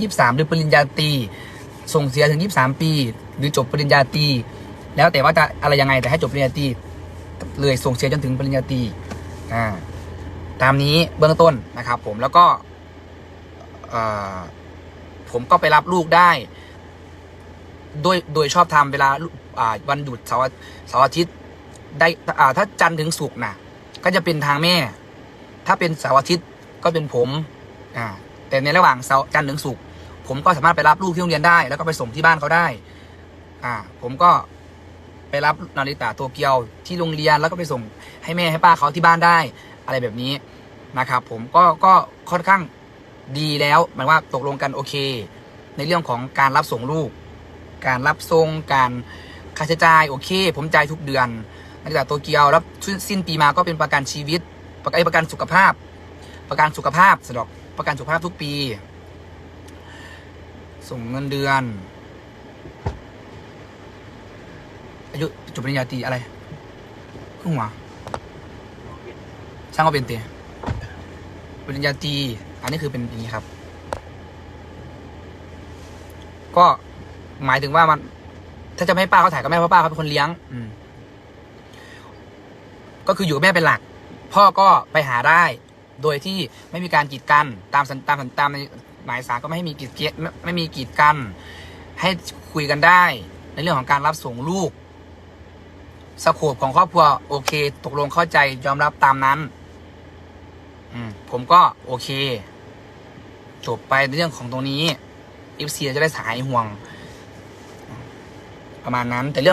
ยี่สามหรือปริญญาตรีส่งเสียถึงยี่สามปี หรือจบปริญญาตรีแล้วแต่ว่าจะอะไรยังไงแต่ให้จบปริญญาตรีเลยส่งเสียจนถึงปริญญาตรีอ่าตามนี้เบื้องต้นนะครับ ผมแล้วก็ผมก็ไปรับลูกได้โดยโดยชอบทำเวลาวันหยุดเสาร์เสาร์อาทิตย์ได้ถ้าจันทร์ถึงศุกร์นะก็จะเป็นทางแม่ ถ้าเป็นเสาร์อาทิตย์ก็เป็นผมอ่า แต่ในระหว่างเสาร์จันทร์ถึงศุกร์ผมก็สามารถไปรับลูกที่โรงเรียนได้ แล้วก็ไปส่งที่บ้านเขาได้ อ่า ผมก็ไปรับนาริตาโตเกียวที่โรงเรียนแล้วก็ไปส่งให้แม่ให้ป้าเขาที่บ้านได้ อะไรแบบนี้นะครับ ผมก็ก็ค่อนข้างดีแล้วหมายว่าตกลงกันโอเค ในเรื่องของการรับส่งลูก การรับส่งการค่าใช้จ่ายโอเค ผมจ่ายทุกเดือนนาฬิกาโตเกียวแล้วสิ้นปีมาก็เป็นประกันชีวิต ประกันประกันสุขภาพ ประกันสุขภาพสะดอก ประกันสุขภาพทุกปี ส่งเงินเดือน อายุจบปริญญาตรีอะไรขึ้นหัวช่างว่าเป็นเตีปริญญาตรีอันนี้คือเป็นอย่างนี้ครับ ก็หมายถึงว่ามัน ถ้าจะไม่ให้ป้าเขาถ่ายก็ไม่เพราะป้าเขาเป็นคนเลี้ยง อืมก็คืออยู่กับแม่เป็นหลัก พ่อก็ไปหาได้ โดยที่ไม่มีการกีดกันตามสัญตามสัญตามในหมายสารก็ไม่ให้มีกีดเกไม่ไม่มีกีดกัน ให้คุยกันได้ ในเรื่องของการรับส่งลูกสโคปของครอบครัวโอเค ตกลงเข้าใจยอมรับตามนั้นอืผมก็โอเค จบไปในเรื่องของตรงนี้ FC จะได้สายห่วง ประมาณนั้นแต่เรื่อง